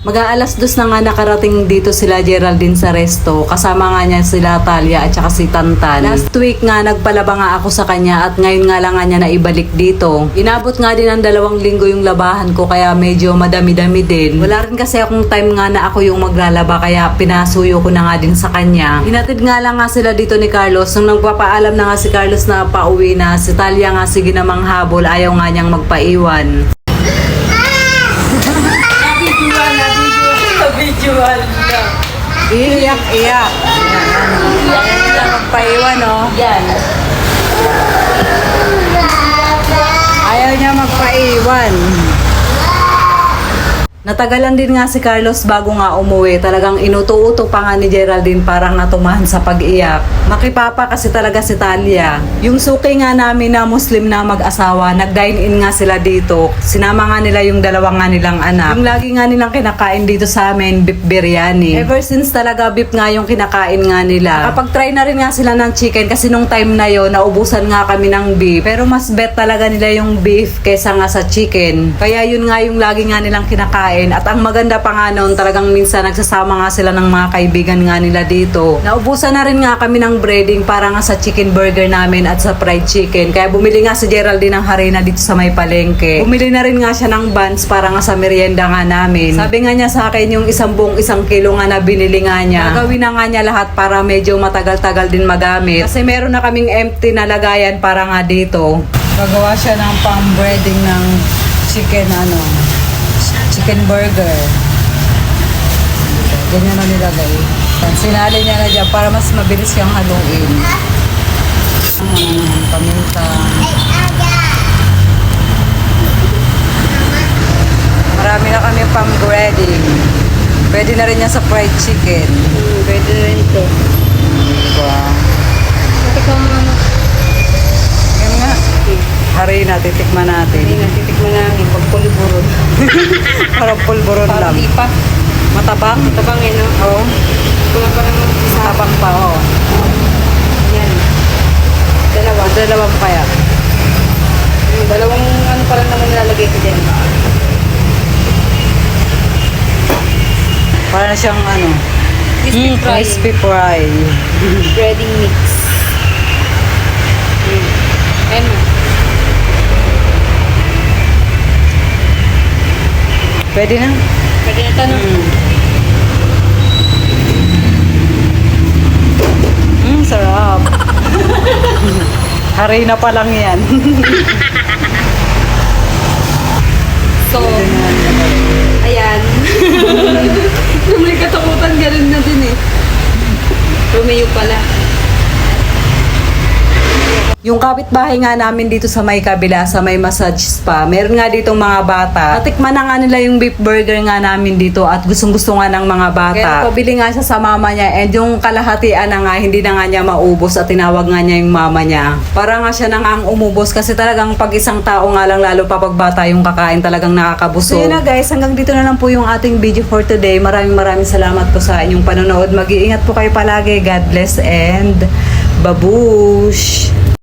Mag-aalas dos na nga nakarating dito sila Geraldine sa resto. Kasama nga niya sila Talia at saka si Tantan. Last week nga nagpalaba nga ako sa kanya at ngayon nga lang nga niya naibalik dito. Inabot nga din ng dalawang linggo yung labahan ko kaya medyo madami-dami din. Wala rin kasi akong time nga na ako yung maglalaba kaya pinasuyo ko na nga din sa kanya. Hinatid nga lang nga sila dito ni Carlos. Nung nagpapaalam na nga si Carlos na pauwi na, si Talia nga sige namang habol ayaw nga niyang magpaiwan. Visual na. Iyak, iyak. Ayaw niya magpaiwan, oh. Yan. Ayaw niya magpaiwan. Natagalan din nga si Carlos bago nga umuwi. Talagang inuto-uto pa nga ni Geraldine parang natumahan sa pag-iyak. Makipapa kasi talaga si Talia. Yung suki nga namin na Muslim na mag-asawa, nag-dine-in nga sila dito. Sinama nga nila yung dalawa nga nilang anak. Yung lagi nga nilang kinakain dito sa amin, beef biryani. Ever since talaga beef nga yung kinakain nga nila. Kapag try na rin nga sila ng chicken kasi nung time na yon naubusan nga kami ng beef. Pero mas bet talaga nila yung beef kaysa nga sa chicken. Kaya yun nga yung lagi nga nilang kinakain. At ang maganda pa nga noon, talagang minsan nagsasama nga sila ng mga kaibigan nga nila dito. Naubusan na rin nga kami ng breading para nga sa chicken burger namin at sa fried chicken. Kaya bumili nga si Geraldine ng harina dito sa may palengke. Bumili na rin nga siya ng buns para nga sa merienda nga namin. Sabi nga niya sa akin yung isang buong isang kilo nga na binili nga niya. Gagawin na nga niya lahat para medyo matagal-tagal din magamit. Kasi meron na kaming empty na lagayan para nga dito. Gagawa siya ng pang breading ng chicken ano, chicken burger. Ganyan na nilagay. Sinali niya na dyan para mas mabilis siyang haluin. Ah, paminta. Marami na kami pang breading. Pwede na rin yan sa fried chicken. Hmm, pwede na rin ito. Diba? Tikman mo ano. Yan nga. Harina, titikman natin. Hindi na titikman namin pag pulburon. Parang pulburon lang. Parang di pa. Matabang? Matabang eh, no? Oo. Wala pa naman isa. Matabang pa, oo. Yan. Dalawa. Dalawang kaya. Yung dalawang ano pa lang naman nilalagay ko dyan. Para siyang ano, Crispy mm, fry. crispy fry. Breading mix. Mm. Ayan mo. Pwede na? Pwede na ito, no? Mm. Mm, sarap. Harina pa lang yan. So, ayan. Kung may katakutan, ganun na din eh. Romeo pala. Yung kapitbahay nga namin dito sa may kabila, sa may massage spa, meron nga ditong mga bata. Natikman na nga nila yung beef burger nga namin dito at gustong gusto nga ng mga bata. Kaya pabili nga siya sa mama niya and yung kalahatian na nga, hindi na nga niya maubos at tinawag nga niya yung mama niya. Para nga siya nang ang umubos kasi talagang pag isang tao nga lang, lalo pa pag bata yung kakain, talagang nakakabusog. So yun na guys, hanggang dito na lang po yung ating video for today. Maraming maraming salamat po sa inyong panonood. Mag-iingat po kayo palagi. God bless and babush!